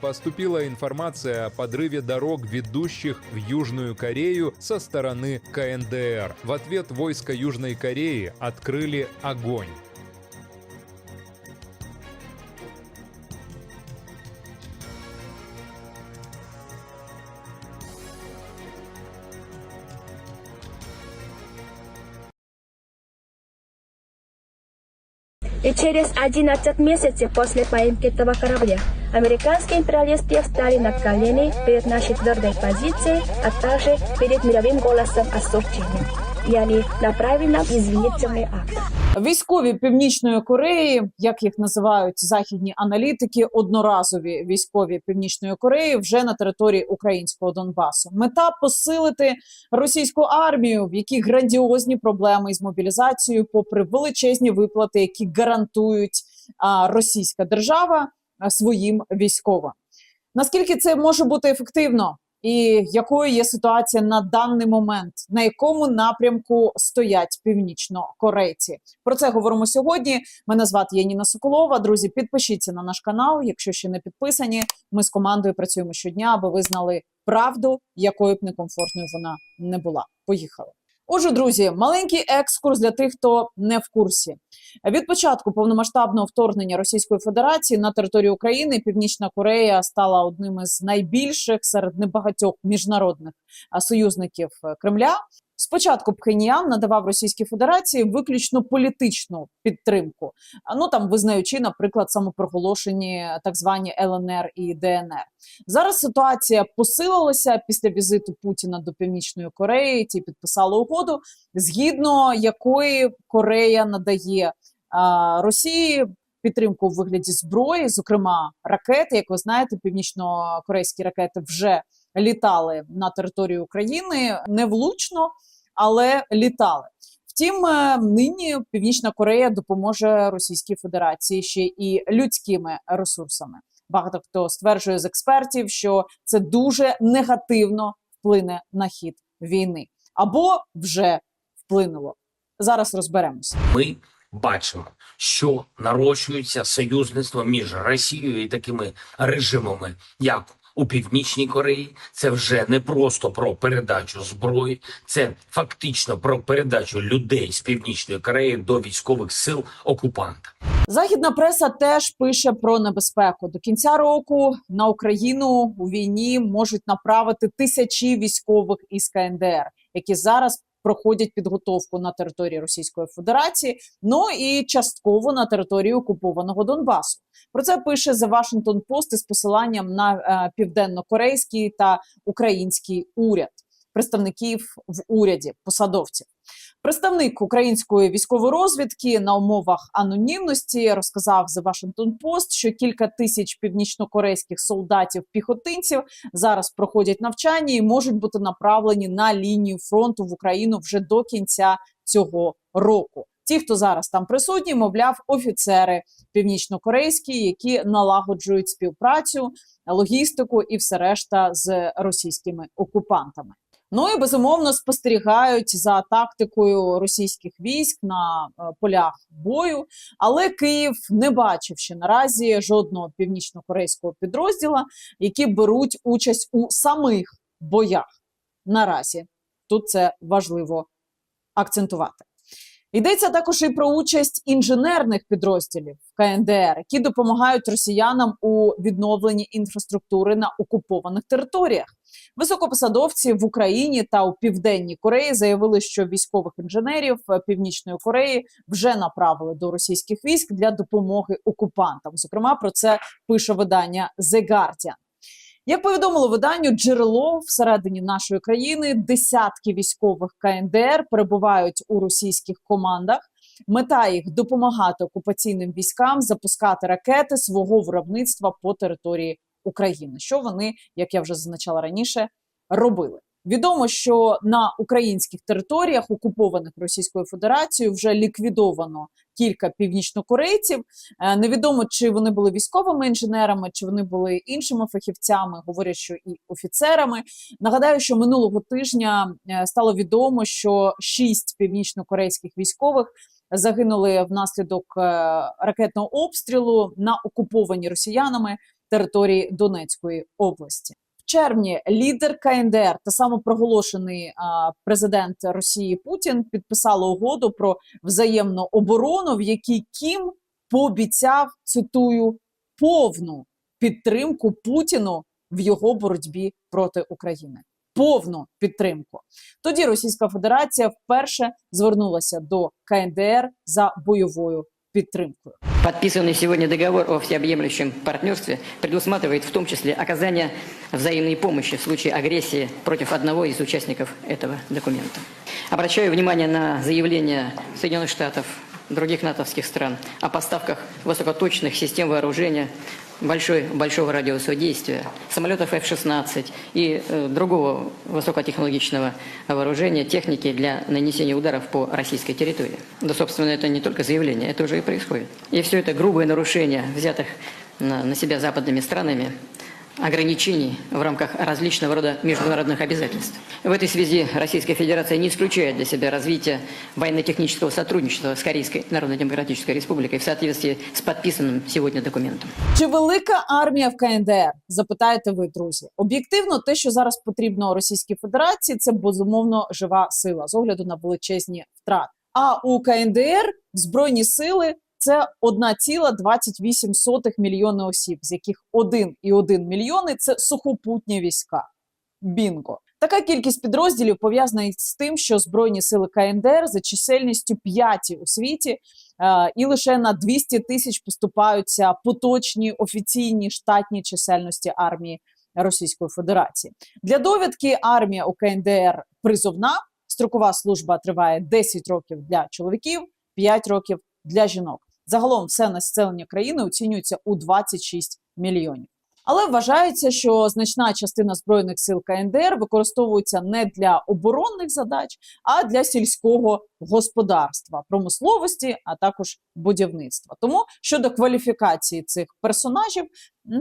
Поступила информация о подрыве дорог, ведущих в Южную Корею со стороны КНДР. В ответ войска Южной Кореи открыли огонь. И через 11 месяцев после поимки этого корабля американские империалисты встали на колени перед нашей твердой позицией, а также перед мировым голосом осуждения. И они направили нам извинительный акт. Військові Північної Кореї, як їх називають західні аналітики, одноразові військові Північної Кореї вже на території українського Донбасу. Мета посилити російську армію, в якій грандіозні проблеми із мобілізацією, попри величезні виплати, які гарантують а, російська держава а, своїм військовим. Наскільки це може бути ефективно? І якою є ситуація на даний момент, на якому напрямку стоять північно-корейці? Про це говоримо сьогодні. Мене звати Яніна Соколова. Друзі, підпишіться на наш канал, якщо ще не підписані. Ми з командою працюємо щодня, аби ви знали правду, якою б некомфортною вона не була. Поїхали. Отже, друзі, маленький екскурс для тих, хто не в курсі. Від початку повномасштабного вторгнення Російської Федерації на територію України Північна Корея стала одним із найбільших серед небагатьох міжнародних союзників е, Кремля. Спочатку Пхеньян надавав Російській Федерації виключно політичну підтримку. Ну там визнаючи, наприклад, самопроголошені так звані ЛНР і ДНР. Зараз ситуація посилилася після візиту Путіна до Північної Кореї. Ті підписали угоду, згідно якої Корея надає а, Росії підтримку в вигляді зброї, зокрема ракети. Як ви знаєте, північно-корейські ракети вже літали на територію України не влучно, але літали. Втім, е, нині Північна Корея допоможе Російській Федерації ще і людськими ресурсами. Багато хто стверджує з експертів, що це дуже негативно вплине на хід війни або вже вплинуло. Зараз розберемося. ми бачимо, що нарощується союзництво між Росією і такими режимами, як у Північній Кореї. Це вже не просто про передачу зброї, це фактично про передачу людей з Північної Кореї до військових сил окупанта. Західна преса теж пише про небезпеку. До кінця року на Україну у війні можуть направити тисячі військових із КНДР, які зараз проходять підготовку на території Російської Федерації, ну і частково на території окупованого Донбасу. Про це пише The Washington Post із посиланням на е, південно-корейський та український уряд, представників в уряді, посадовців. Представник української військової розвідки на умовах анонімності розказав The Washington Post, що кілька тисяч північнокорейських солдатів-піхотинців зараз проходять навчання і можуть бути направлені на лінію фронту в Україну вже до кінця цього року. Ті, хто зараз там присутні, мовляв, офіцери північнокорейські, які налагоджують співпрацю, логістику і все решта з російськими окупантами. Ну і безумовно спостерігають за тактикою російських військ на е, полях бою. Але Київ не бачив ще наразі жодного північно-корейського підрозділа, які беруть участь у самих боях. Наразі тут це важливо акцентувати. Йдеться також і про участь інженерних підрозділів КНДР, які допомагають росіянам у відновленні інфраструктури на окупованих територіях. Високопосадовці в Україні та у Південній Кореї заявили, що військових інженерів е, Північної Кореї вже направили до російських військ для допомоги окупантам. Зокрема, про це пише видання The Guardian. Як повідомило виданню джерело всередині нашої країни, десятки військових КНДР перебувають у російських командах. Мета їх допомагати окупаційним військам запускати ракети свого виробництва по території України, що вони, як я вже зазначала раніше, робили. Відомо, що на українських територіях, окупованих Російською Федерацією, вже ліквідовано кілька північнокорейців. Е, Невідомо, чи вони були військовими інженерами, чи вони були іншими фахівцями. Говорять, що і офіцерами. Нагадаю, що минулого тижня е, стало відомо, що шість північнокорейських військових загинули внаслідок е, ракетного обстрілу на окупованій росіянами території Донецької області. В червні лідер КНДР та самопроголошений а, президент Росії Путін підписали угоду про взаємну оборону, в якій Кім пообіцяв цитую повну підтримку Путіну в його боротьбі проти України. Повну підтримку. Тоді Російська Федерація вперше звернулася до КНДР за бойовою підтримкою. Подписанный сегодня договор о всеобъемлющем партнерстве предусматривает в том числе оказание взаимной помощи в случае агрессии против одного из участников этого документа. Обращаю внимание на заявление Соединенных Штатов, других натовских стран о поставках высокоточных систем вооружения большой, большого радиуса действия, самолетов F-16 и э, другого высокотехнологичного вооружения, техники для нанесения ударов по российской территории. Да, собственно, это не только заявление, это уже и происходит. И все это грубое нарушение взятых на, на себя западными странами ограничений в рамках различного рода международных обязательств. В этой связи Российская Федерация не исключает для себя развитие военно-технического сотрудничества с Корейской Народно-Демократической Республикой в соответствии с подписанным сегодня документом. Чи велика армія в КНДР? Запитаєте ви, друзі. Об'єктивно, те, що зараз потрібно Російській Федерації, це безумовно жива сила з огляду на величезні втрати. А у КНДР збройні сили це 1,28 мільйони осіб, з яких 1,1 мільйони це сухопутні війська. Бінго. Така кількість підрозділів пов'язана із тим, що збройні сили КНДР за чисельністю п'яті у світі, е, і лише на 200 тисяч поступаються поточні офіційні штатні чисельності армії Російської Федерації. Для довідки армія у КНДР призовна. Строкова служба триває 10 років для чоловіків, 5 років для жінок. Загалом все населення країни оцінюється у 26 мільйонів. Але вважається, що значна частина збройних сил КНДР використовується не для оборонних задач, а для сільського господарства, промисловості, а також будівництва. Тому щодо кваліфікації цих персонажів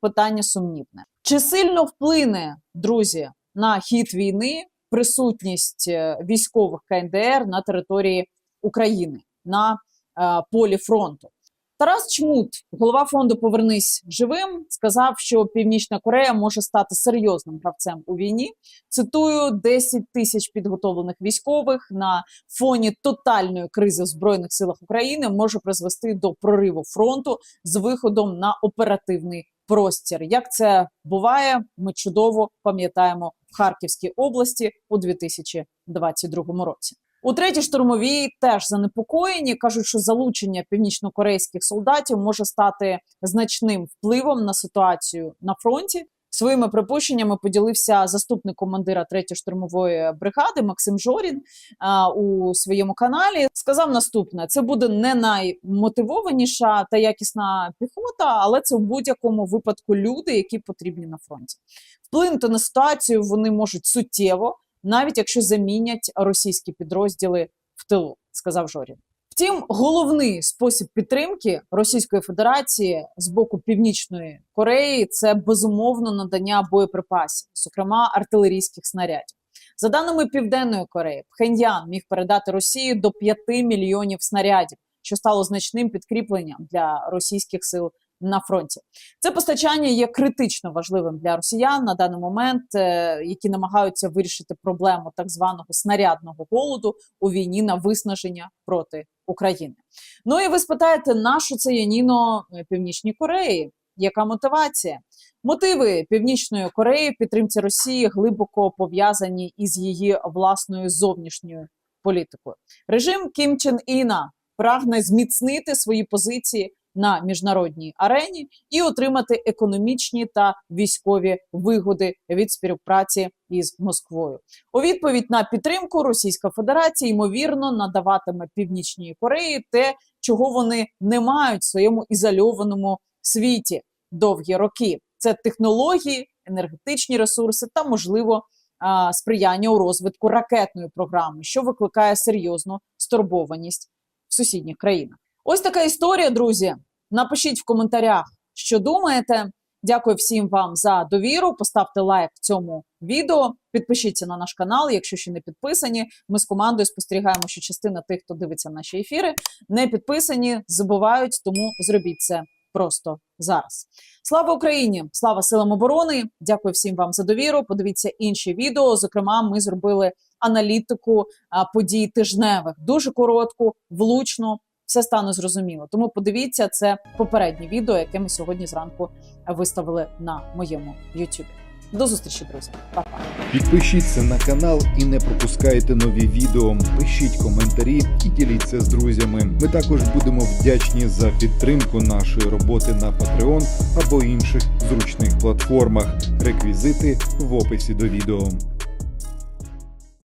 питання сумнівне. Чи сильно вплине друзі на хід війни присутність е, військових КНДР на території України на полі фронту? Тарас Чмут, голова фонду Повернись живим, сказав, що Північна Корея може стати серйозним гравцем у війні. Цитую: 10 тисяч підготовлених військових на фоні тотальної кризи в збройних силах України може призвести до прориву фронту з виходом на оперативний простір. Як це буває, ми чудово пам'ятаємо в Харківській області у 2022 році. У третій штурмовій теж занепокоєні. кажуть, що залучення північнокорейських солдатів може стати значним впливом на ситуацію на фронті. Своїми припущеннями поділився заступник командира третьої штурмової бригади Максим Жорін а, у своєму каналі. Сказав наступне: це буде не наймотивованіша та якісна піхота, але це в будь-якому випадку люди, які потрібні на фронті. Вплинути на ситуацію вони можуть суттєво навіть якщо замінять російські підрозділи в тилу, сказав Жорін. Втім, головний спосіб підтримки Російської Федерації з боку Північної Кореї це безумовно надання боєприпасів, зокрема артилерійських снарядів. За даними Південної Кореї, Пхеньян міг передати Росії до 5 мільйонів снарядів, що стало значним підкріпленням для російських сил на фронті. Це постачання є критично важливим для росіян на даний момент, е, які намагаються вирішити проблему так званого снарядного голоду у війні на виснаження проти України. Ну і ви спитаєте, на що це Яніно е, Північній Кореї? Яка мотивація? Мотиви Північної Кореї в підтримці Росії глибоко пов'язані із її власною зовнішньою політикою. Режим Кім Чен Іна прагне зміцнити свої позиції на міжнародній арені і отримати економічні та військові вигоди від співпраці із Москвою. У відповідь на підтримку Російська Федерація ймовірно надаватиме Північній Кореї те, чого вони не мають в своєму ізольованому світі довгі роки. Це технології, енергетичні ресурси та можливо. Сприяння у розвитку ракетної програми, що викликає серйозну стурбованість в сусідніх країнах. Ось така історія, друзі. Напишіть в коментарях, що думаєте. Дякую всім вам за довіру. Поставте лайк цьому відео. Підпишіться на наш канал, якщо ще не підписані. Ми з командою спостерігаємо, що частина тих, хто дивиться наші ефіри, не підписані, забувають, тому зробіть це просто зараз. Слава Україні! Слава силам оборони! Дякую всім вам за довіру. Подивіться інші відео. Зокрема, ми зробили аналітику подій тижневих, дуже коротку, влучно. Все стане зрозуміло. Тому подивіться це попереднє відео, яке ми сьогодні зранку виставили на моєму YouTube. До зустрічі, друзі. Па-па. Підпишіться на канал і не пропускайте нові відео. Пишіть коментарі і діліться з друзями. Ми також будемо вдячні за підтримку нашої роботи на Patreon або інших зручних платформах. Реквізити в описі до відео.